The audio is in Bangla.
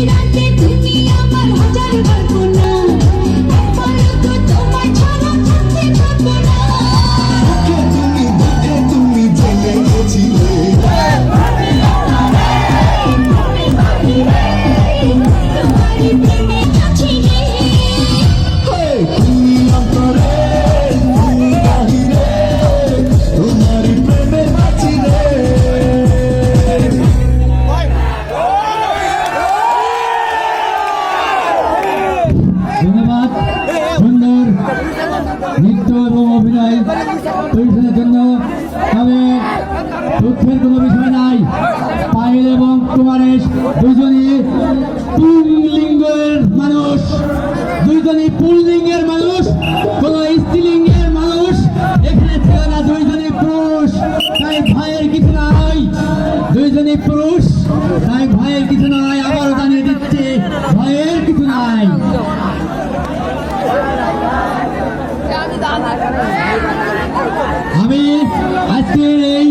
tirarte tu ধন্যবাদ। সুন্দর নৃত্য এবং অভিনয় পরিবেশনের জন্য তবে দুঃখের কোনো বিষয় নাই। পায়েল এবং কুমারেশ দুজনই পুংলিঙ্গের মানুষ। দুইজনই পুংলিঙ্গের মানুষ, কোন স্ত্রীলিঙ্গের মানুষ। এখানে ছিল না, দুইজনই পুরুষ। তাই ভয়ের কিছু নাই। দুইজনই পুরুষ, তাই ভয়ের কিছু নাই। আবারও জানিয়ে দিচ্ছে ভয়ের কিছু নাই। আমি আজকের এই